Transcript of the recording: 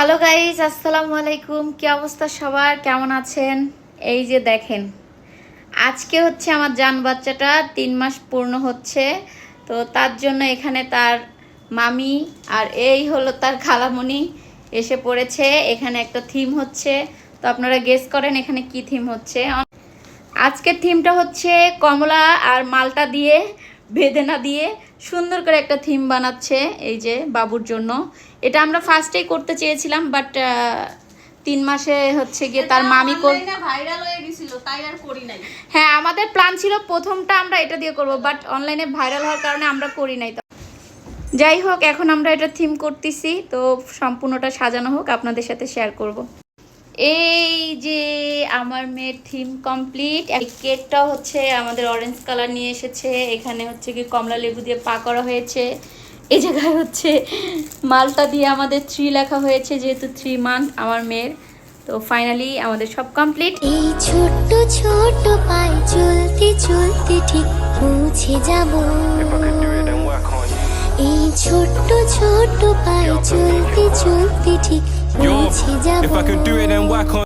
Hello guys আসসালামু আলাইকুম কি অবস্থা সবার? কেমন আছেন? এই যে দেখেন, আজকে হচ্ছে আমার জান বাচ্চাটা তিন মাস পূর্ণ হচ্ছে। তো তার জন্য এখানে তার মামি আর এই হলো তার খালামণি এসে পড়েছে। এখানে একটা থিম হচ্ছে। তো আপনারা গেস করেন এখানে কি থিম হচ্ছে। আজকের থিমটা হচ্ছে কমলা আর মালটা দিয়ে বেদেনা দিয়ে সুন্দর করে একটা থিম বানাচ্ছে এই যে বাবুর জন্য। এটা আমরা ফার্স্টেই করতে চেয়েছিলাম বাট তিন মাসে হচ্ছে গিয়ে তার মামি ভাইরাল হয়ে গেছিল তাই আর করি নাই। হ্যাঁ আমাদের প্ল্যান ছিল প্রথমটা আমরা এটা দিয়ে করব বাট অনলাইনে ভাইরাল হওয়ার কারণে আমরা করি নাই তো। যাই হোক এখন আমরা এটা থিম করতেছি তো সম্পূর্ণটা সাজানো হোক আপনাদের সাথে শেয়ার করব। এই যে আমার মেয়ের থিম কমপ্লিট কেকটা হচ্ছে আমাদের অরেঞ্জ কালার নিয়ে এসেছে। এখানে হচ্ছে কি কমলা লেবু দিয়ে পা করা হয়েছে। এই জায়গায় হচ্ছে মালটা দিয়ে আমাদের থ্রি লেখা হয়েছে, যেহেতু থ্রি মান্থ আমার মেয়ের। তো ফাইনালি আমাদের সব কমপ্লিট এই ছোট্ট ছোট্ট পায়ে চলতে চলতে ঠিক পৌঁছে যাব। এই ছোট্ট ছোট্ট পায়ে চলতে চলতে ঠিক If I could do it, then why can't